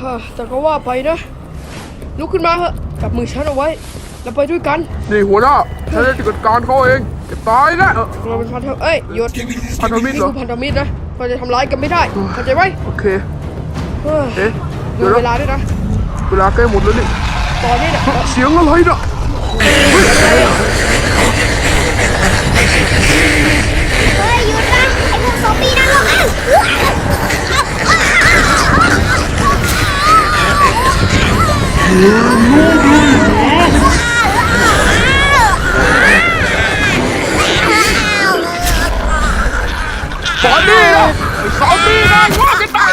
ฮ่าแต่ก็ว่าไปนะ ลุกขึ้นมาเถอะจับมือฉันเอาไว้ แล้วไปด้วยกันนี่หัวหน้าฉันจะจัดการเขาเองจะตายนะเออเราเป็นพันธเอ้ยหยุดพันธมิตรนี่เหรอคือพันธมิตรนะเราจะทำร้ายกันไม่ได้เข้าใจไหมโอเคเฮ้ยเอ๊ะดูเดี๋ยวเวนะลาด้วยนะเวลาใกล้หมดแล้วนี่ตอนนี้เนี่ยเสียงอะไรน่ะเตอนนี้นะไอ้ซอมบี้นะว่ากันตาย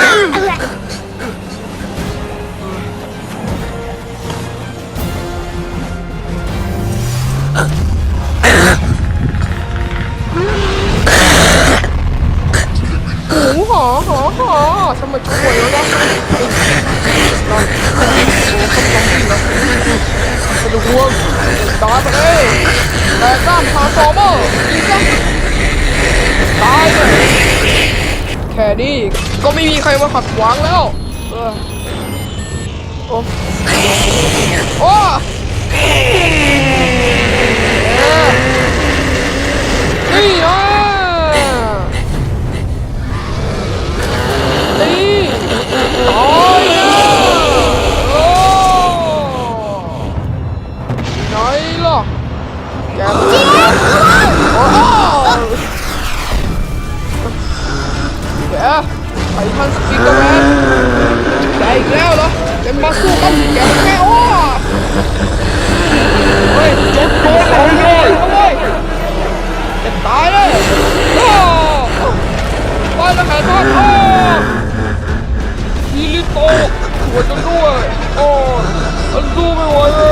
โอ้โหหอหอฉันมาช่วยแล้วนะ สองปีแล้วไม่ต้องห่วตายไปเลยแต่ด้านทางฟอร์เมอร์ดีจ้ะตายเลยแค่นี้ก็ไม่มีใครมาขัดขวางแล้วเออโอ้โอ้ แกโอ้โหแกไอ้ท่านสปิเกอร์แมนแกอีกแล้วเหรอแกมาสู้กันแกแค่โอ้เฮ้ยจบโดนเลยเลยแกตายเลยโอ้ไปแล้วแขนทอดโอ้ฮิลิโตะหัวจะด้วยโอ้อันสู้ไม่ไหวเลย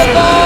ไ